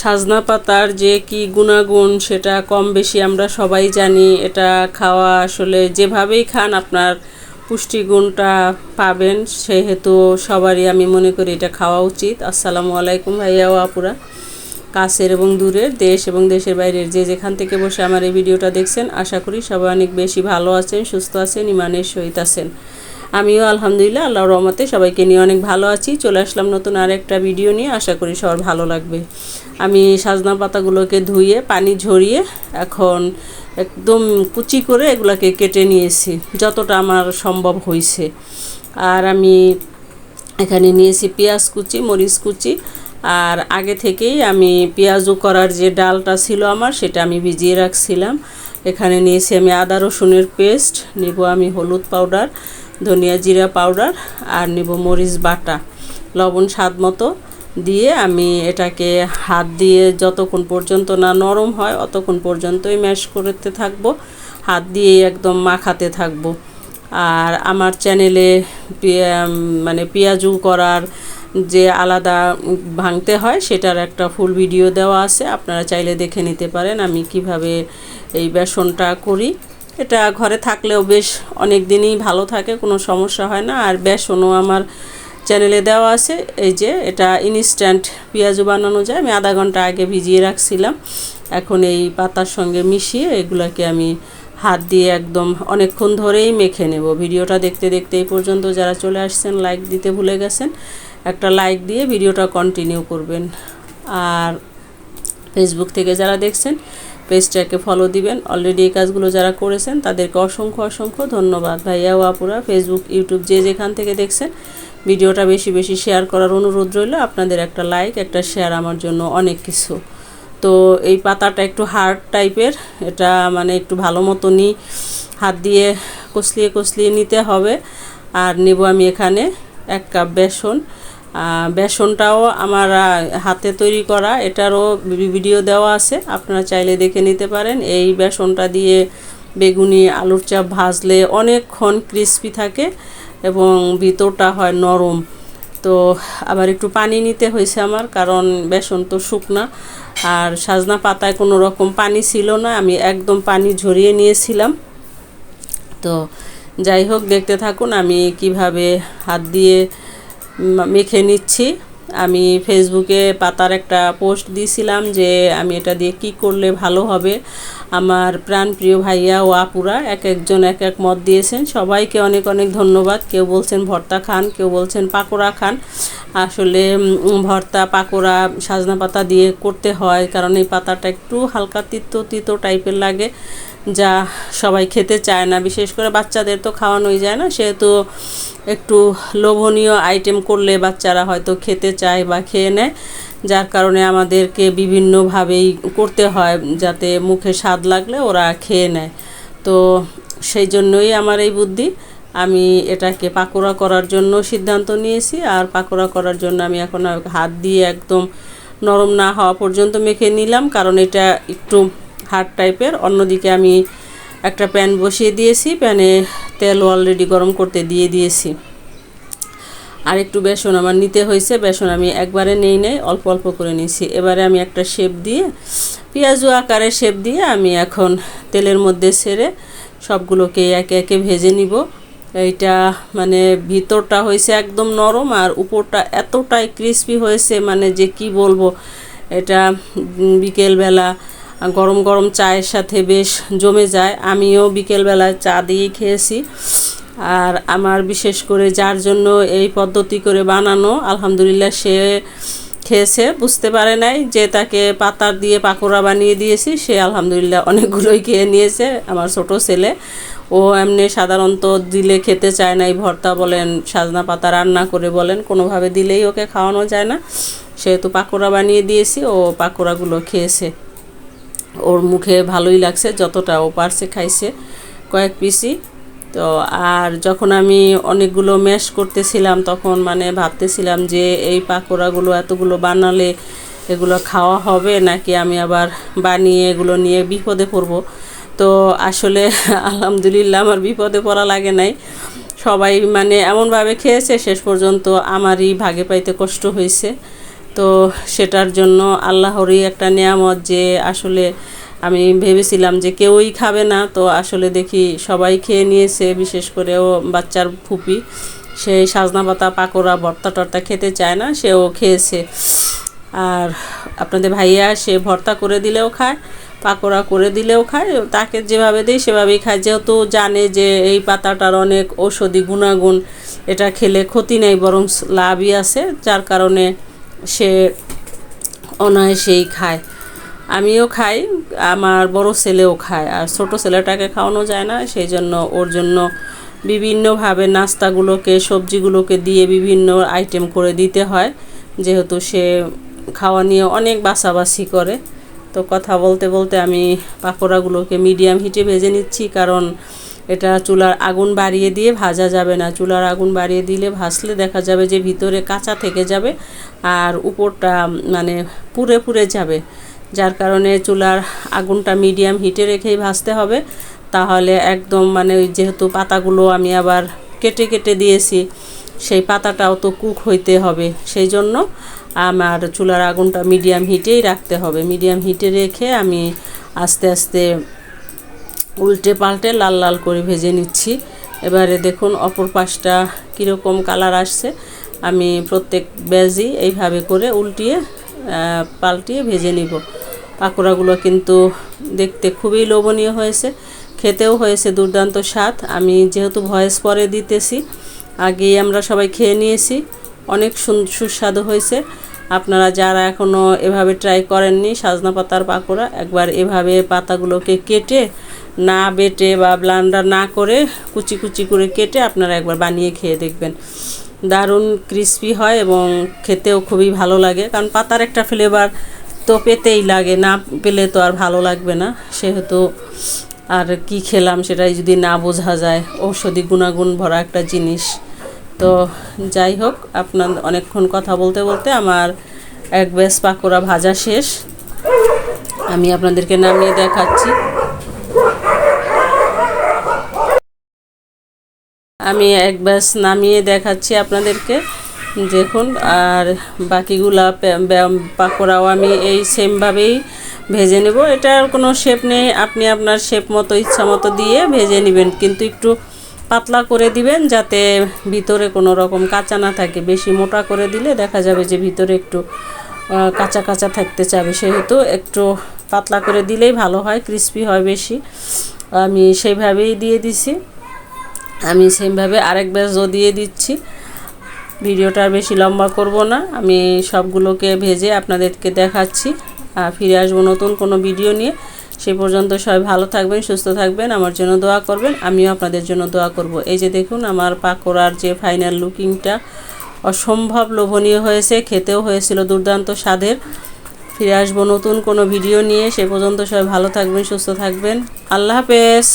সাজনা পাতার যে কি গুণাগুণ, সেটা কম বেশি আমরা সবাই জানি। এটা খাওয়া আসলে যেভাবেই খান আপনার পুষ্টিগুণটা পাবেন, সেহেতু সবারই আমি মনে করি এটা খাওয়া উচিত। আসসালামু আলাইকুম ভাইয়া ও আপুরা। কাছের এবং দূরের, দেশ এবং দেশের বাইরের যে যেখান থেকে বসে আমার এই ভিডিওটা দেখছেন, আশা করি সবাই অনেক বেশি ভালো আছেন, সুস্থ আছেন ইমানের সহিত আছেন। আমিও আলহামদুলিল্লাহ আল্লাহর রহমতে সবাইকে নিয়ে অনেক ভালো আছি। চলে আসলাম নতুন আর একটা ভিডিও নিয়ে। আশা করি সবার ভালো লাগবে। আমি সাজনা পাতাগুলোকে ধুয়ে, পানি ঝরিয়ে এখন একদম কুচি করে এগুলোকে কেটে নিয়েছি, যতটা আমার সম্ভব হয়েছে। আর আমি এখানে নিয়েছি পেঁয়াজ কুচি, মরিচ কুচি। আর আগে থেকেই আমি পেঁয়াজু করার যে ডালটা ছিল আমার, সেটা আমি ভিজিয়ে রাখছিলাম। এখানে নিয়েছি আমি আদা রসুনের পেস্ট, নিব আমি হলুদ পাউডার। ধনিয়া জিরা পাউডার আর নিব মরিচ বাটা। লবণ স্বাদ মতো দিয়ে আমি এটাকে হাত দিয়ে যতক্ষণ পর্যন্ত না নরম হয় অতক্ষণ পর্যন্তই ম্যাশ করতে থাকব। হাত দিয়েই একদম মাখাতে থাকব। আর আমার চ্যানেলে মানে পেঁয়াজু করার যে আলাদা ভাঙতে হয় সেটার একটা ফুল ভিডিও দেওয়া আছে। আপনারা চাইলে দেখে নিতে পারেন আমি কীভাবে এই বেসনটা করি। এটা ঘরে থাকলেও বেশ অনেক দিনই ভালো থাকে, কোনো সমস্যা হয় না। আর বেসনও আমার চ্যানেলে দেওয়া আছে, এই যে এটা ইনস্ট্যান্ট পেঁয়াজও বানানো যায়। আমি আধা ঘণ্টা আগে ভিজিয়ে রাখছিলাম। এখন এই পাতার সঙ্গে মিশিয়ে এগুলাকে আমি হাত দিয়ে একদম অনেকক্ষণ ধরেই মেখে নেব। ভিডিওটা দেখতে দেখতে এই পর্যন্ত যারা চলে আসছেন লাইক দিতে ভুলে গেছেন, একটা লাইক দিয়ে ভিডিওটা কন্টিনিউ করবেন। আর ফেসবুক থেকে যারা দেখছেন পেজটাকে ফলো দিবেন। অলরেডি এই কাজগুলো যারা করেছেন, তাদেরকে অসংখ্য অসংখ্য ধন্যবাদ। ভাইয়া ও আপুরা ফেসবুক ইউটিউব যে যেখান থেকে দেখছেন, ভিডিওটা বেশি বেশি শেয়ার করার অনুরোধ রইল। আপনাদের একটা লাইক একটা শেয়ার আমার জন্য অনেক কিছু। তো এই পাতাটা একটু হার্ড টাইপের এটা মানে একটু ভালো মতো নিই হাত দিয়ে কষলিয়ে কষলিয়ে নিতে হবে। আর নেব আমি এখানে এক কাপ বেসন। বেসনটাও আমার হাতে তৈরি করা। এটারও ভিডিও দেওয়া আছে। আপনারা চাইলে দেখে নিতে পারেন। এই বেসনটা দিয়ে বেগুনি, আলুর চাপ ভাজলে অনেকক্ষণ ক্রিস্পি থাকে এবং ভিতরটা হয় নরম। তো আবার একটু পানি নিতে হয়েছে আমার, কারণ বেসন তো শুকনা। আর সাজনা পাতায় কোনো রকম পানি ছিল না। আমি একদম পানি ঝরিয়ে নিয়েছিলাম। তো যাই হোক, দেখতে থাকুন আমি কীভাবে হাত দিয়ে মেখে নিচ্ছি। আমি ফেসবুকে পাতার একটা পোস্ট দিয়েছিলাম যে আমি এটা দিয়ে কি করলে ভালো হবে। আমার প্রাণপ্রিয় ভাইয়া ও আপুরা এক একজন এক এক মত দিয়েছেন। সবাইকে অনেক অনেক ধন্যবাদ। কেউ বলছেন ভর্তা খান, কেউ বলছেন পাকোড়া খান। আসলে ভর্তা, পাকোড়া, সাজনা পাতা দিয়ে করতে হয়, কারণ এই পাতাটা একটু হালকা তিতো তিতো টাইপের লাগে। যা সবাই খেতে চায় না, বিশেষ করে বাচ্চাদের তো খাওয়ানোই যায় না। সেহেতু একটু লোভনীয় আইটেম করলে বাচ্চারা হয়তো খেতে চায় বা খেয়ে নেয়। যার কারণে আমাদেরকে বিভিন্নভাবেই করতে হয় যাতে মুখে স্বাদ লাগলে ওরা খেয়ে নেয়। তো সেই জন্যই আমার এই বুদ্ধি। আমি এটাকে পাকোড়া করার জন্য সিদ্ধান্ত নিয়েছি আর পাকোড়া করার জন্য আমি এখন হাত দিয়ে একদম নরম না হওয়া পর্যন্ত মেখে নিলাম। কারণ এটা একটু হার্ড টাইপের। অন্যদিকে আমি একটা প্যান বসিয়ে দিয়েছি, প্যানে তেল অলরেডি গরম করতে দিয়ে দিয়েছি। আর একটু বেসন আমার নিতে হয়েছে, বেসন আমি একবারে নেই নেই, অল্প অল্প করে নিয়েছি। এবারে আমি একটা শেপ দিয়ে, পেঁয়াজু আকারে শেপ দিয়ে আমি এখন তেলের মধ্যে সেরে সবগুলোকে একে একে ভেজে নিব। এইটা মানে ভিতরটা হয়েছে একদম নরম আর উপরটা এতটাই ক্রিস্পি হয়েছে মানে যে কি বলব, এটা বিকেলবেলা গরম গরম চায়ের সাথে বেশ জমে যায়। আমিও বিকেলবেলায় চা দিয়েই খেয়েছি। আর আমার বিশেষ করে যার জন্য এই পদ্ধতি করে বানানো, আলহামদুলিল্লাহ সে খেয়েছে। বুঝতে পারে নাই যে তাকে পাতার দিয়ে পাকোড়া বানিয়ে দিয়েছি। সে আলহামদুলিল্লাহ অনেকগুলোই খেয়ে নিয়েছে। আমার ছোট ছেলে, ও এমনি সাধারণত দিলে খেতে চায় না, এই ভর্তা বলেন, সাজনা পাতা রান্না করে বলেন, কোনোভাবে দিলেই ওকে খাওয়ানো যায় না। সেহেতু পাকোড়া বানিয়ে দিয়েছি, ও পাকোড়াগুলো খেয়েছে। ওর মুখে ভালোই লাগছে, যতটা ও পারছে খাইছে কয়েক পিসি। তো আর যখন আমি অনেকগুলো ম্যাশ করতেছিলাম, তখন মানে ভাবতেছিলাম যে এই পাকোড়াগুলো এতগুলো বানালে এগুলো খাওয়া হবে, নাকি আমি আবার বানিয়ে এগুলো নিয়ে বিপদে পড়ব? তো আসলে আলহামদুলিল্লাহ আমার বিপদে পড়া লাগে নাই। সবাই মানে এমনভাবে খেয়েছে, শেষ পর্যন্ত আমারই ভাগে পাইতে কষ্ট হয়েছে। তো সেটার জন্য আল্লাহরই একটা নিয়ামত যে আসলে আমি ভেবেছিলাম যে কেউই খাবে না। তো আসলে দেখি সবাই খেয়ে নিয়েছে, বিশেষ করে ও বাচ্চার ফুপি। সেই সাজনা পাতা, পাকোড়া, ভর্তা টর্তা খেতে চায় না, সেও খেয়েছে। আর আপনাদের ভাইয়া সে ভর্তা করে দিলেও খায়, পাকোড়া করে দিলেও খায়, তাকে যেভাবে দিই সেভাবেই খায়। যেহেতু জানে যে এই পাতাটার অনেক ঔষধি গুণাগুণ, এটা খেলে ক্ষতি নেই, বরং লাভই আছে। যার কারণে সে অনায়াসেই খায়। আমিও খাই, আমার বড় ছেলেও খায়। আর ছোট ছেলেটাকে খাওয়ানো যায় না, সেই জন্য ওর জন্য বিভিন্নভাবে নাস্তাগুলোকে, সবজিগুলোকে দিয়ে বিভিন্ন আইটেম করে দিতে হয়। যেহেতু সে খাওয়া নিয়ে অনেক বাছাবাছি করে। তো কথা বলতে বলতে আমি পাকোড়াগুলোকে মিডিয়াম হিটে ভেজে নিচ্ছি, কারণ এটা চুলার আগুন বাড়িয়ে দিয়ে ভাজা যাবে না। চুলার আগুন বাড়িয়ে দিলে ভাসলে দেখা যাবে যে ভিতরে কাঁচা থেকে যাবে আর উপরটা মানে পুড়ে পুড়ে যাবে। যার কারণে চুলার আগুনটা মিডিয়াম হিটে রেখেই ভাজতে হবে। তাহলে একদম মানে ওই যেহেতু পাতাগুলো আমি আবার কেটে কেটে দিয়েছি, সেই পাতাটাও তো কুক হইতে হবে। সেই জন্য আমার চুলার আগুনটা মিডিয়াম হিটেই রাখতে হবে। মিডিয়াম হিটে রেখে আমি আস্তে আস্তে উল্টে পাল্টে লাল লাল করে ভেজে নিচ্ছি। এবারে দেখুন অপর পাশটা কীরকম কালার আসছে। আমি প্রত্যেক ব্যাজই এইভাবে করে উল্টিয়ে পাল্টিয়ে ভেজে নিব। পাকোড়াগুলো কিন্তু দেখতে খুবই লোভনীয় হয়েছে, খেতেও হয়েছে দুর্দান্ত স্বাদ। আমি যেহেতু ভয়েস পরে দিতেছি, আগেই আমরা সবাই খেয়ে নিয়েছি, অনেক সুস্বাদু হয়েছে। আপনারা যারা এখনও এভাবে ট্রাই করেননি, সাজনা পাতার পাকোড়া, একবার এভাবে পাতাগুলোকে কেটে, না বেটে বা ব্লান্ডার না করে কুচি কুচি করে কেটে আপনারা একবার বানিয়ে খেয়ে দেখবেন। দারুণ ক্রিস্পি হয় এবং খেতেও খুবই ভালো লাগে। কারণ পাতার একটা ফ্লেভার তো পেতেই লাগে, না পেলে তো আর ভালো লাগবে না। সেহেতু আর কি খেলাম সেটাই যদি না বোঝা যায়। ঔষধি গুণাগুণ ভরা একটা জিনিস। তো যাই হোক, আপনার অনেকক্ষণ কথা বলতে বলতে আমার এক ব্যাস পাকোড়া ভাজা শেষ। আমি আপনাদেরকে নামিয়ে দেখাচ্ছি। আমি এক ব্যাস নামিয়ে দেখাচ্ছি আপনাদেরকে। দেখুন, আর বাকিগুলা পাকোড়াও আমি এই সেমভাবেই ভেজে নেব। এটার কোনো শেপ নেই। আপনি আপনার শেপ মতো, ইচ্ছা মতো দিয়ে ভেজে নেবেন। কিন্তু একটু পাতলা করে দিবেন যাতে ভিতরে কোনো রকম কাঁচা না থাকে। বেশি মোটা করে দিলে দেখা যাবে যে ভিতরে একটু কাঁচা কাঁচা থাকতে চাবে। সেহেতু একটু পাতলা করে দিলেই ভালো হয়, ক্রিস্পি হয় বেশি। আমি সেইভাবেই দিয়ে দিছি। আমি সেমভাবে আরেক ব্যাচও দিয়ে দিচ্ছি। ভিডিওটা বেশি লম্বা করব না। আমি সবগুলোকে ভেজে আপনাদেরকে দেখাচ্ছি। আর ফিরে আসব নতুন কোনো ভিডিও নিয়ে। সে পর্যন্ত সবাই ভালো থাকবেন, সুস্থ থাকবেন, আমার জন্য দোয়া করবেন, আমিও আপনাদের জন্য দোয়া করব। এই যে দেখুন, আমার পাকোড়ার যে ফাইনাল লুকিংটা অসম্ভব লোভনীয় হয়েছে, খেতেও হয়েছিল দুর্দান্ত স্বাদের। ফিরে আসব নতুন কোনো ভিডিও নিয়ে, সে পর্যন্ত সবাই ভালো থাকবেন, সুস্থ থাকবেন। আল্লাহ হাফেজ।